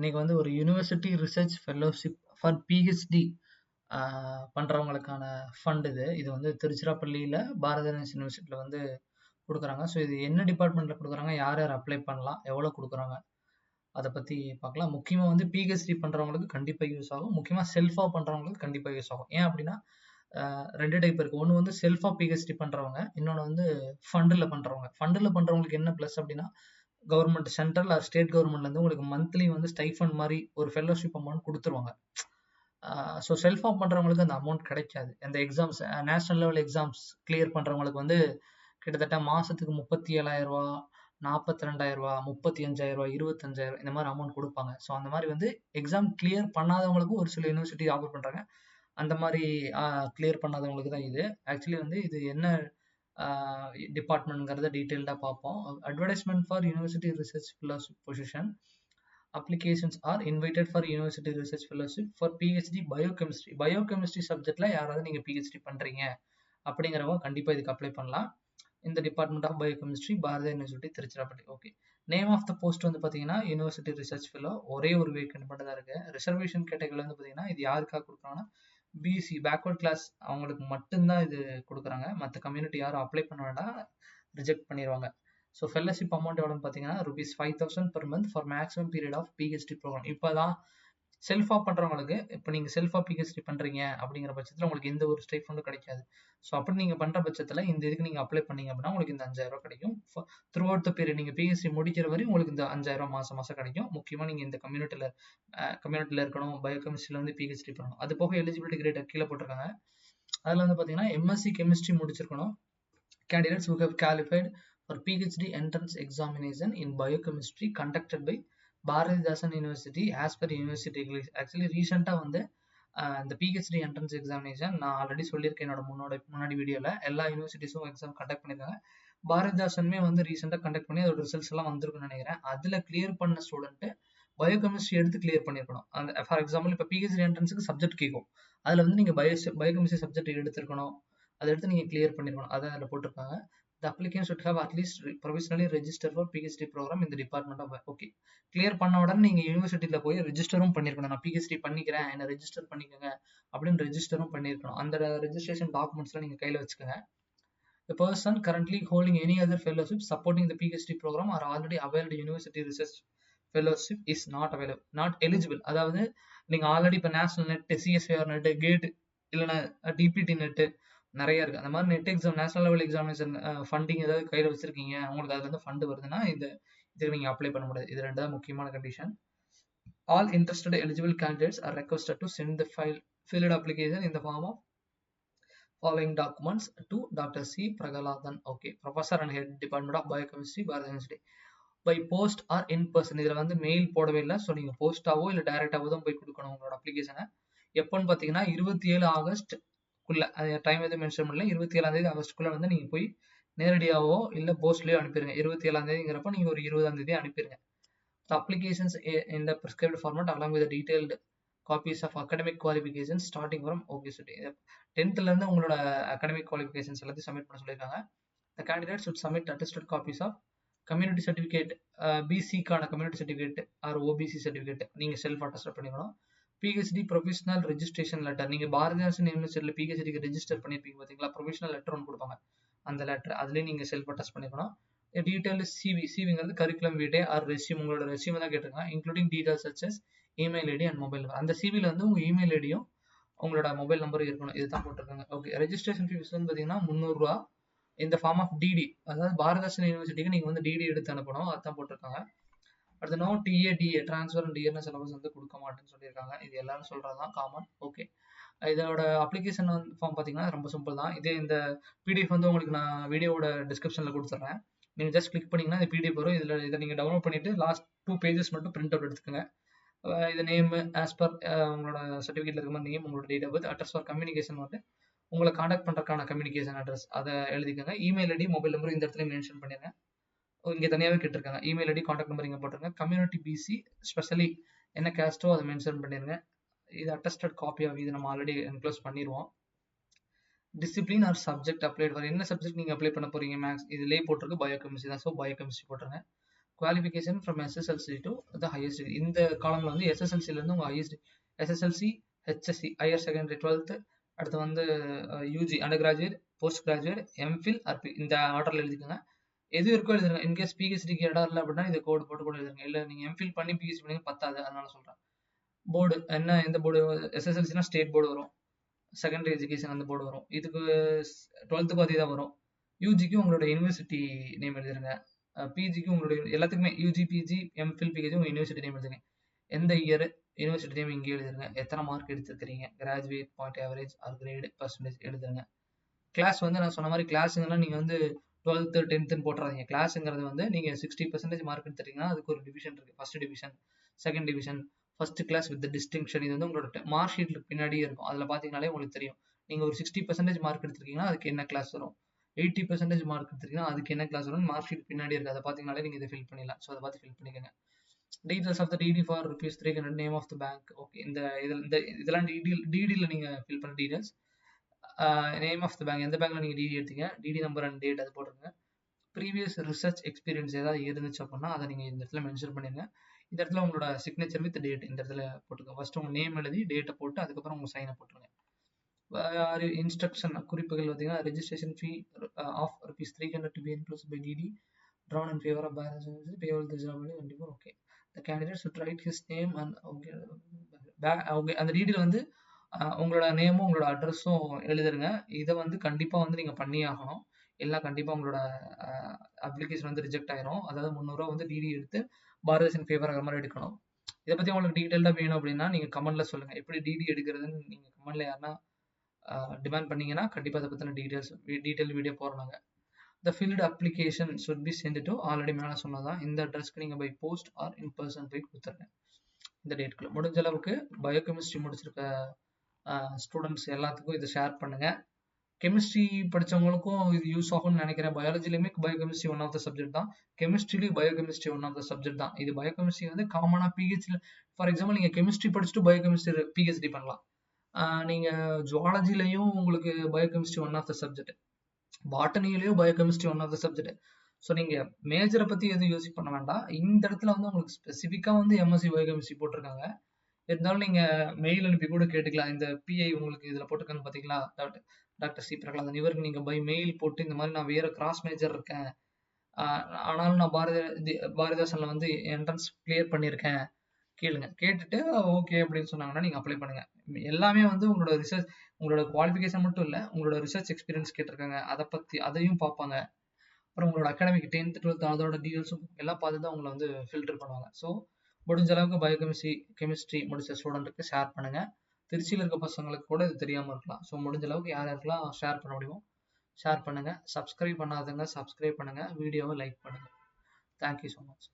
இன்னைக்கு வந்து ஒரு university research fellowship for PhD பண்றவங்களுக்கான fund இது. இது வந்து திருச்சிராப்பள்ளியில பாரதிதாசன் யூனிவர்சிட்டியில் வந்து குடுக்குறாங்க. ஸோ இது என்ன டிபார்ட்மெண்ட்ல குடுக்குறாங்க? யார் யார் அப்ளை பண்ணலாம்? எவ்வளோ கொடுக்குறாங்க அத பத்தி பார்க்கலாம். முக்கியமா வந்து பிஹெச்டி பண்றவங்களுக்கு கண்டிப்பா யூஸ் ஆகும். முக்கியமா செல்ஃபா பண்றவங்களுக்கு கண்டிப்பா யூஸ் ஆகும். ஏன் அப்படின்னா ரெண்டு டைப் இருக்கு. ஒன்று வந்து செல்ஃபா பிஹெச்டி பண்றவங்க. இன்னொன்னு வந்து ஃபண்டில் பண்றவங்க. ஃபண்டில் பண்றவங்களுக்கு என்ன ப்ளஸ் அப்படின்னா கவர்மெண்ட் சென்ட்ரல் ஆர் ஸ்டேட் கவர்மெண்ட்லேருந்து உங்களுக்கு மந்த்லி வந்து ஸ்டைஃபண்ட் மாதிரி ஒரு ஃபெல்லோஷிப் அமௌண்ட் கொடுத்துருவாங்க ஸோ ஸோ செல்ஃபா பண்ணுறவங்களுக்கு அந்த அமௌண்ட் கிடைக்காது. அந்த exams national level exams clear பண்ணுறவங்களுக்கு வந்து கிட்டத்தட்ட மாதத்துக்கு முப்பத்தி 37,000 நாற்பத்தி 42,000 முப்பத்தி 35,000 ரூ. 25,000 இந்த மாதிரி அமௌண்ட் கொடுப்பாங்க ஸோ அந்த மாதிரி வந்து எக்ஸாம் கிளியர் பண்ணாதவங்களுக்கும் ஒரு சில யூனிவர்சிட்டி ஆஃபர் பண்ணுறாங்க அந்த மாதிரி கிளியர் பண்ணாதவங்களுக்கு தான் இது. ஆக்சுவலி வந்து இது என்ன டிபார்ட்மெண்ட்ங்கிறத டீட்டெயில்டாக பார்ப்போம். Advertisement for university research fellowship position. Applications are invited for university research fellowship for PhD biochemistry. Biochemistry சப்ஜெக்ட்ல யாராவது நீங்க பிஹெச்டி பண்றீங்க அப்படிங்கிறவங்க கண்டிப்பா இதுக்கு அப்ளை பண்ணலாம். இந்த department of biochemistry Bharathiya university Tiruchirappalli. Okay. Name of the post வந்து பார்த்தீங்கன்னா, யூனிவர்சிட்டி ரிசர்ச் ஃபெல்லோ. ஒரே ஒரு வேக்கன்ட் மட்டும் தான் இருக்கு. ரிசர்வேஷன் கேட்டகரியில் வந்து பார்த்தீங்கன்னா, இது யாருக்காக குடுக்குறாங்கன்னா, பிசி பேக்வர்ட் கிளாஸ் அவங்களுக்கு மட்டும் தான் இது கொடுக்குறாங்க மத்த கம்யூனிட்டி யாரும் அப்ளை பண்ண வேண்டாம். ரிஜெக்ட் பண்ணிருவாங்க. ஸோ ஃபெல்லோஷிப் அமௌண்ட் எவ்வளோன்னு பார்த்தீங்கன்னா, rupees 5,000 per month for maximum period of PhD programme இப்போ தான் செல்ஃபாக பண்ணுறவங்களுக்கு இப்போ நீங்கள் செல்ஃபாக பிஹெச்டி பண்ணுறீங்க அப்படிங்கிற பட்சத்தில் உங்களுக்கு எந்த ஒரு ஸ்டைஃபண்டும் கிடைக்காது. ஸோ அப்படி நீங்கள் பண்ணுற பட்சத்தில் இந்த இதுக்கு நீங்கள் அப்ளை பண்ணீங்க அப்படின்னா, உங்களுக்கு இந்த அஞ்சாயிரம் கிடைக்கும். த்ரூ அவுட் த பீரியட் நீங்கள் பிஹெச்டி முடிக்கிற வரையும் உங்களுக்கு இந்த அஞ்சாயிரம் மாதம் மாதம் கிடைக்கும். முக்கியமாக நீங்கள் இந்த கம்யூனிட்டியில் கம்யூனிட்டியில் இருக்கணும் இருக்கணும். பயோகெமிஸ்ட்ரில வந்து பிஹெச்டி பண்ணணும். அது போக எலிஜிபிலிட்டி கிரேட் கீழே போட்டிருக்காங்க. அதில் வந்து பார்த்தீங்கன்னா, எம்எஸ்சி கெமிஸ்ட்ரி முடிச்சிருக்கணும். Candidates who have qualified for PhD entrance examination in biochemistry conducted by Bharathidasan university as per university actually ரீசெண்டாக வந்து இந்த பிஹெச்டி என்ட்ரன்ஸ் எக்ஸாமினேஷன் நான் ஆல்ரெடி சொல்லியிருக்கேன் என்னோட முன்னோட முன்னாடி வீடியோவில் எல்லா யூனிவர்சிட்டிஸும் எக்ஸாம் கண்டக்ட் பண்ணியிருக்காங்க. பாரதிதாசனுமே வந்து ரீசெண்டாக கண்டக்ட் பண்ணி அதோட ரிசல்ட்ஸ் எல்லாம் வந்திருக்குன்னு நினைக்கிறேன் அதில் கிளியர் பண்ண ஸ்டூடெண்ட்டு பயோகெமிஸ்ட்ரி எடுத்து கிளியர் பண்ணியிருக்கணும். அந்த ஃபார் எக்ஸாம்பிள் இப்போ பிஹெச்டி என்ட்ரன்ஸுக்கு சப்ஜெக்ட் கேட்கும். அதில் வந்து நீங்கள் பயோ பயோகெமிஸ்ட்ரி சப்ஜெக்ட் எடுத்திருக்கணும். அதை எடுத்து நீங்கள் கிளியர் பண்ணியிருக்கணும். அதான் அதில் போட்டிருக்காங்க. The applicant should should at at least provisionally registered for PhD program in the department of okay. clear பண்ண உடனே நீங்க யூனிவர்சிட்டில போய் ரெஜிஸ்டரும் பண்ணியிருக்கணும். நான் பிஹெச்டி பண்ணிக்கிறேன். என்ன ரெஜிஸ்டர் பண்ணிக்கங்க அப்படின்னு ரெஜிஸ்டரும் பண்ணியிருக்கணும். அந்த ரெஜிஸ்ட்ரேஷன் டாக்குமெண்ட்ஸ்லாம் நீங்க கையில வச்சுக்கோங்க The person currently holding any other fellowship supporting the PhD program or already availed university research fellowship is not available not eligible. அதாவது நீங்க ஆல்ரெடி இப்ப national NET, CSIR NET, GATE இல்லன்னா டிபிடி நெட் நிறைய இருக்குது அந்த மாதிரி NET exam national level examination funding ஏதாவது கையில் வச்சுருக்கீங்க? உங்களுக்கு அதுலேருந்து ஃபண்டு வருதுன்னா, இந்த இதுக்கு நீங்கள் அப்ளை பண்ண முடியாது. இது ரெண்டு தான் முக்கியமான condition. All interested eligible candidates are requested to send the file filled application இந்த form of following documents to doctor C Prahaladan okay professor and head department of biochemistry Bharath university by post or in person இதில் வந்து mail போடவே இல்லை. So நீங்கள் போஸ்ட்டாகவோ இல்லை டைரெக்டாகவோ தான் போய் கொடுக்கணும் உங்களோட அப்ளிகேஷனை எப்போன்னு பார்த்தீங்கன்னா இருபத்தி ஏழு ஆகஸ்ட் குள்ள அது டைம் எதுவும் மென்ஷன் பண்ணல. இருபத்தி ஏழாம் தேதி ஆகஸ்ட்குள்ள வந்து நீங்க போய் நேரடியாகவோ இல்லை போஸ்ட்லயோ அனுப்பிடுங்க இருபத்தி ஏழாம் தேதிங்கிறப்ப நீங்க ஒரு இருபதாம் தேதி அனுப்பிடுங்க applications in the prescribed format along with detailed copies of academic qualification starting from okay சொல்லி. டென்த்லேருந்து உங்களோட அகடமிக் குவாலிஃபிகேஷன்ஸ் எல்லாத்தையும் சப்மிட் பண்ண சொல்லியிருக்காங்க. The candidate should submit attested copies of community certificate பிசிக்கான community certificate or OBC certificate நீங்கள் self attest பண்ணிக்கணும். PhD professional registration letter நீங்க பாரதிதாசன் யூனிவர்சிட்டியில் பிஹெச்டிக்கு ரெஜிஸ்டர் பண்ணியிருப்பீங்க பார்த்தீங்களா ப்ரொஃபஷனல் லெட்டர் ஒன்று கொடுப்பாங்க. அந்த லெட்டர் அதுலேயும் நீங்கள் செல்ஃப் அட்டஸ்ட் பண்ணிக்கணும். டீட்டெயில் சிவி சிவிங்கிறது கரிக்குலம் வீட்டே ஆர் ரெசியூம் உங்களோட ரெசியூம் தான் கேட்டிருக்காங்க. Including details such as email ID and mobile number அந்த சிவியில் வந்து உங்கள் இமெயில் ஐடியும் உங்களோட மொபைல் நம்பரும் இருக்கணும். இதுதான் போட்டிருக்காங்க. ஓகே ரெஜிஸ்ட்ரேஷன் ஃபீஸ் வந்து பார்த்தீங்கன்னா முந்நூறுரூவா இந்த ஃபார்ம் ஆஃப் டிடி அதாவது பாரதாசன் யூனிவர்சிட்டிக்கு நீங்கள் வந்து டிடி எடுத்து அனுப்பணும். அதுதான் போட்டிருக்காங்க. அடுத்து no DA DA transfer and DNS syllabus வந்து கொடுக்க மாட்டேன்னு சொல்லியிருக்காங்க. இது எல்லாரும் சொல்கிறது தான் காமன் ஓகே இதோட அப்ளிகேஷன் வந்து ஃபார்ம் பார்த்தீங்கன்னா ரொம்ப சிம்பிள் தான். இதே இந்த பிடிஎஃப் வந்து உங்களுக்கு நான் வீடியோவோட டிஸ்கிரிப்ஷனில் கொடுத்துட்றேன் நீங்கள் ஜஸ்ட் கிளிக் பண்ணிங்கன்னா இந்த பிடிஎஃப் வரும். இதில் இதை நீங்கள் டவுன்லோட் பண்ணிவிட்டு லாஸ்ட் டூ பேஜஸ் மட்டும் பிரிண்ட் அவுட் எடுத்துக்கோங்க. இது நேம் ஆஸ் பர் உங்களோட சர்டிஃபிகேட்டில் இருக்க மாதிரி நேம் உங்களோட date of birth address for communication வந்து உங்களை காண்டாக்ட் பண்ணுறதுக்கான கம்யூனிகேஷன் அட்ரஸ் அதை எழுதிக்கோங்க. இமெயில் ஐடி மொபைல் நம்பர் இந்த இடத்துல மென்ஷன் பண்ணிடுங்க. இங்கே தனியாகவே கேட்டிருக்காங்க. இமெயில் ஐடி காண்டாக்ட் நம்பர் இங்கே போட்டுருங்க. கம்யூனிட்டி பிசி ஸ்பெஷலி என்ன கேஸ்ட்டோ அதை மென்ஷன் பண்ணிடுங்க இது அட்டஸ்டட் காப்பி ஆஃப் இது நம்ம ஆல்ரெடி என்க்ளோஸ் பண்ணிடுவோம் discipline or subject apply for என்ன சப்ஜெக்ட் நீங்கள் அப்ளை பண்ண போறீங்க மேக்ஸ் இதுலேயே போட்டிருக்கு பயோகெமிஸ்ட்ரி தான். ஸோ பயோகெமிஸ்ட்ரி போட்டுருங்க. Qualification from SSLC to the highest degree இந்த காலமில் வந்து எஸ்எஸ்எல்சிலேருந்து உங்கள் highest SSLC HSC higher secondary twelfth அடுத்து வந்து UG under graduate post graduate MPhil அர்பி இந்த ஆர்டரில் எழுதிக்கோங்க. எது இருக்கோ எழுதுங்க இன்கேஸ் பிஹெச்டிக்கு இடம் இல்லை அப்படின்னா இந்த கோடு போட்டு கூட எழுதுங்க இல்லை நீங்கள் எம்ஃபில் பண்ணி பிஹெச்டி பண்ணி பத்தாது. அதனால சொல்கிறேன் போர்டு என்ன எந்த போர்டு எஸ்எஸ்எல்சினா ஸ்டேட் போர்டு வரும். செகண்டரி எஜுகேஷன் அந்த போர்டு வரும். இதுக்கு டுவெல்த்துக்கும் அதே தான் வரும். யூஜிக்கு உங்களோட யூனிவர்சிட்டி நேம் எழுதிருங்க. பிஜிக்கு உங்களுடைய எல்லாத்துக்குமே யூஜி பிஜி எம்ஃபில் பிஹெச்சி உங்கள் யூனிவர்சிட்டி நேம் எழுதுங்க எந்த இயர் யூனிவர்சிட்டி நேம் இங்கே எழுதுங்க எத்தனை mark எடுத்துருக்கிறீங்க? Graduate point average or grade percentage எழுதுங்க கிளாஸ் வந்து நான் சொன்ன மாதிரி கிளாஸுங்கன்னா நீங்கள் வந்து டுவெல்த்து டென்த்துன்னு போட்டுறாதீங்க. கிளாஸுங்கிறது வந்து நீங்கள் சிக்ஸ்டி பர்சன்டேஜ் மார்க் எடுத்துட்டீங்கன்னா அதுக்கு ஒரு டிவிஷன் இருக்குது first division second division first class with distinction இது வந்து உங்களோட மார்க் ஷீட்டில் பின்னாடியே இருக்கும். அதில் பார்த்தீங்கனாலே உங்களுக்கு தெரியும். நீங்கள் ஒரு சிக்ஸ்டி பர்சன்டேஜ் மார்க் எடுத்திருக்கீங்கன்னா அதுக்கு என்ன கிளாஸ் வரும்? எயிட்டி பர்சன்டேஜ் மார்க் எடுத்திருக்கீங்கன்னா அதுக்கு என்ன கிளாஸ் வரும் மார்க் ஷீட் பின்னாடி இருக்குது அதை பார்த்தீங்கனாலே நீங்கள் இதை ஃபில் பண்ணிடலாம். ஸோ அதை பார்த்து ஃபில் பண்ணிக்கோங்க. Details of the DD for rupees three hundred name of the bank okay இந்த இதில் இந்த இதெல்லாம் டிடி டிடியில் நீங்கள் ஃபில் பண்ண details name of the bank எந்த பேங்க்ல நீங்கள் டிடி எடுத்தீங்க? டிடி நம்பர் அண்ட் டேட் அது போட்டுருங்க. ப்ரீவியஸ் ரிசர்ச் எக்ஸ்பீரியன்ஸ் ஏதாவது இருந்துச்சு அப்படின்னா அதை நீங்கள் இந்த இடத்துல மென்ஷன் பண்ணிடுங்க இந்த இடத்துல உங்களோட சிக்னேச்சர் வித் டேட் இந்த இடத்துல போட்டுக்கோங்க. ஃபர்ஸ்ட் உங்கள் நேம் எழுதி டேட்டை போட்டு அதுக்கப்புறம் உங்கள் சைனை போட்டுருங்க. இன்ஸ்ட்ரக்ஷன் குறிப்புகள் பார்த்தீங்கன்னா registration fee of rupees three hundred to be include by DD drawn in favour of balance பேவல் to job 24 okay. The candidate should write his name okay அந்த டிடியில் வந்து உங்களோட நேமும் உங்களோட அட்ரஸும் எழுதுருங்க. இதை வந்து கண்டிப்பாக வந்து நீங்கள் பண்ணி ஆகணும். எல்லாம் கண்டிப்பாக உங்களோட அப்ளிகேஷன் வந்து ரிஜெக்ட் ஆயிரும். அதாவது முந்நூறுரூவா வந்து டிடி எடுத்து பாரதேசன் ஃபேவர் ஆகிற மாதிரி எடுக்கணும். இதை பற்றி உங்களுக்கு டீட்டெயிலாக வேணும் அப்படின்னா நீங்கள் கமெண்ட்ல சொல்லுங்கள் எப்படி டிடி எடுக்கிறதுன்னு நீங்கள் கமெண்ட்ல யாருன்னா டிமாண்ட் பண்ணீங்கன்னா கண்டிப்பாக அதை பற்றின டீட்டெயில்ஸ் டீட்டெயில் வீடியோ போடுறாங்க the filled application should be sent to already மேலே சொன்னதான் இந்த அட்ரஸ்க்கு நீங்கள் by post or in person போய் கொடுத்துருங்க. இந்த டேட்குள்ள முடிஞ்ச அளவுக்கு பயோகெமிஸ்ட்ரி முடிச்சிருக்க ஸ்டூடெண்ட்ஸ் எல்லாத்துக்கும் இதை ஷேர் பண்ணுங்கள் கெமிஸ்ட்ரி படித்தவங்களுக்கும் இது யூஸ் ஆகும்னு நினைக்கிறேன். பயாலஜிலையுமே biochemistry one of the subject தான். கெமிஸ்ட்ரிலையும் biochemistry one of the subject தான். இது பயோகெமிஸ்ட்ரி வந்து காமனாக பிஹெச்சில் ஃபார் எக்ஸாம்பிள் நீங்கள் கெமிஸ்ட்ரி படிச்சுட்டு பயோகெமிஸ்ட்ரி பிஹெச்டி பண்ணலாம். நீங்கள் ஜுவாலஜிலையும் உங்களுக்கு biochemistry one of the subject பாட்டனிலையும் biochemistry one of the subject so நீங்கள் மேஜரை பற்றி எதுவும் யோசிக் பண்ண வேண்டாம். இந்த இடத்துல வந்து உங்களுக்கு ஸ்பெசிஃபிக்காக வந்து எம்எஸ்சி பயோகெமிஸ்ட்ரி போட்டிருக்காங்க. இருந்தாலும் நீங்கள் மெயில் அனுப்பி கூட கேட்டுக்கலாம். இந்த பிஐ உங்களுக்கு இதில் போட்டிருக்கான்னு பார்த்தீங்களா டாக்டர் டாக்டர் சி பிரகலாதன். இவருக்கு நீங்கள் பை மெயில் போட்டு இந்த மாதிரி நான் வேறு கிராஸ் மேஜர் இருக்கேன். ஆனாலும் நான் பாரதி பாரதிதாசனில் வந்து என்ட்ரன்ஸ் கிளியர் பண்ணியிருக்கேன் கேளுங்க. கேட்டுட்டு ஓகே அப்படின்னு சொன்னாங்கன்னா நீங்கள் அப்ளை பண்ணுங்க. எல்லாமே வந்து உங்களோட ரிசர்ச் உங்களோட குவாலிஃபிகேஷன் மட்டும் இல்லை உங்களோட ரிசர்ச் எக்ஸ்பீரியன்ஸ் கேட்டிருக்காங்க. அதை பற்றி அதையும் பார்ப்பாங்க. அப்புறம் உங்களோட அகாடமிக் டென்த் டுவெல்த் அதோட டீடைல்ஸும் எல்லாம் பார்த்து தான் உங்களை வந்து ஃபில்டர் பண்ணுவாங்க. ஸோ முடிஞ்ச அளவுக்கு பயோகெமிஸ்ட்ரி கெமிஸ்ட்ரி முடிச்ச ஸ்டூடெண்ட்டுக்கு ஷேர் பண்ணுங்க. திருச்சியில் இருக்க பசங்களுக்கு கூட இது தெரியாமல் இருக்கலாம். ஸோ முடிஞ்ச அளவுக்கு யார் யாருக்கெல்லாம் ஷேர் பண்ண முடியுமோ ஷேர் பண்ணுங்க. சப்ஸ்கிரைப் பண்ணாதவங்க சப்ஸ்கிரைப் பண்ணுங்க. வீடியோவை லைக் பண்ணுங்கள் தேங்க்யூ ஸோ மச்